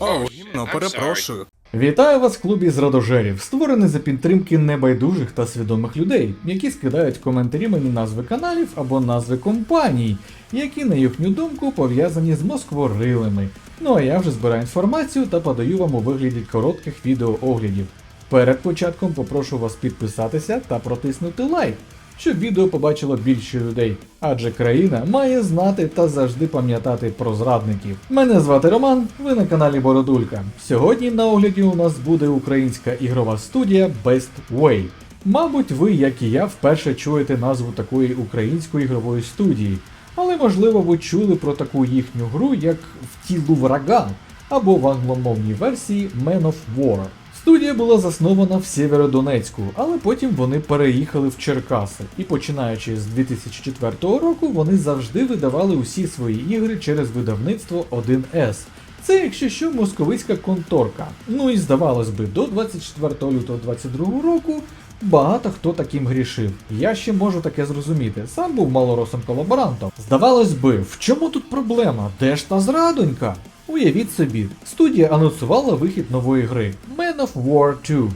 О, гімно, перепрошую. Вітаю вас в клубі зрадожерів, створений за підтримки небайдужих та свідомих людей, які скидають коментарі мені назви каналів або назви компаній, які, на їхню думку, пов'язані з москворилами. Ну а я вже збираю інформацію та подаю вам у вигляді коротких відеооглядів. Перед початком попрошу вас підписатися та протиснути лайк, щоб відео побачило більше людей, адже країна має знати та завжди пам'ятати про зрадників. Мене звати Роман, ви на каналі Бородулька. Сьогодні на огляді у нас буде українська ігрова студія Best Way. Мабуть, ви, як і я, вперше чуєте назву такої української ігрової студії, але можливо ви чули про таку їхню гру, як в тілу врага, або в англомовній версії Man of War. Студія була заснована в Сєвєродонецьку, але потім вони переїхали в Черкаси, і починаючи з 2004 року вони завжди видавали усі свої ігри через видавництво 1С. Це, якщо що, московицька конторка. Ну і здавалось би, до 24 лютого 2022 року багато хто таким грішив. Я ще можу таке зрозуміти. Сам був малоросом колаборантом. Здавалось би, в чому тут проблема? Де ж та зрадонька? Уявіть собі, студія анонсувала вихід нової гри Man of War 2.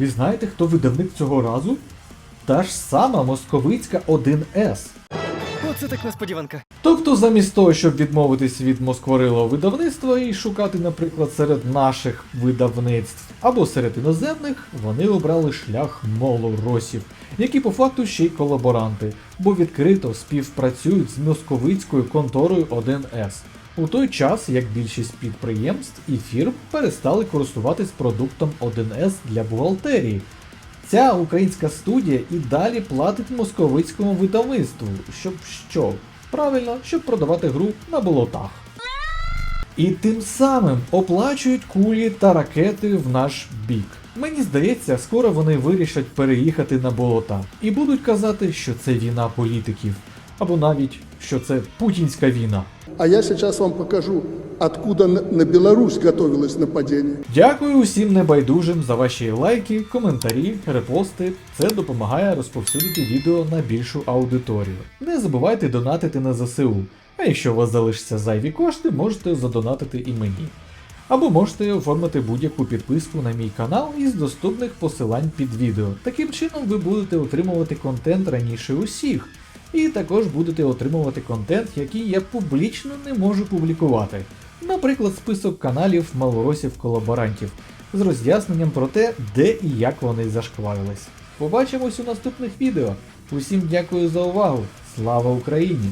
І знаєте, хто видавник цього разу? Та ж сама московицька 1С. Оце так несподіванка. Тобто, замість того, щоб відмовитись від москворилого видавництва і шукати, наприклад, серед наших видавництв або серед іноземних, вони обрали шлях молоросів, які по факту ще й колаборанти, бо відкрито співпрацюють з московицькою конторою 1С. У той час, як більшість підприємств і фірм перестали користуватись продуктом 1С для бухгалтерії. Ця українська студія і далі платить московицькому видавництву, щоб що? Правильно, щоб продавати гру на болотах. І тим самим оплачують кулі та ракети в наш бік. Мені здається, скоро вони вирішать переїхати на болота і будуть казати, що це війна політиків, або навіть що це путінська війна. А я сейчас вам покажу, откуда на Беларусь готовилось нападение. Дякую усім небайдужим за ваші лайки, коментарі, репости. Це допомагає розповсюдити відео на більшу аудиторію. Не забувайте донатити на ЗСУ. А якщо у вас залишаться зайві кошти, можете задонатити і мені. Або можете оформити будь-яку підписку на мій канал із доступних посилань під відео. Таким чином ви будете отримувати контент раніше усіх. І також будете отримувати контент, який я публічно не можу публікувати. Наприклад, список каналів малоросів-колаборантів з роз'ясненням про те, де і як вони зашкварились. Побачимось у наступних відео. Усім дякую за увагу. Слава Україні!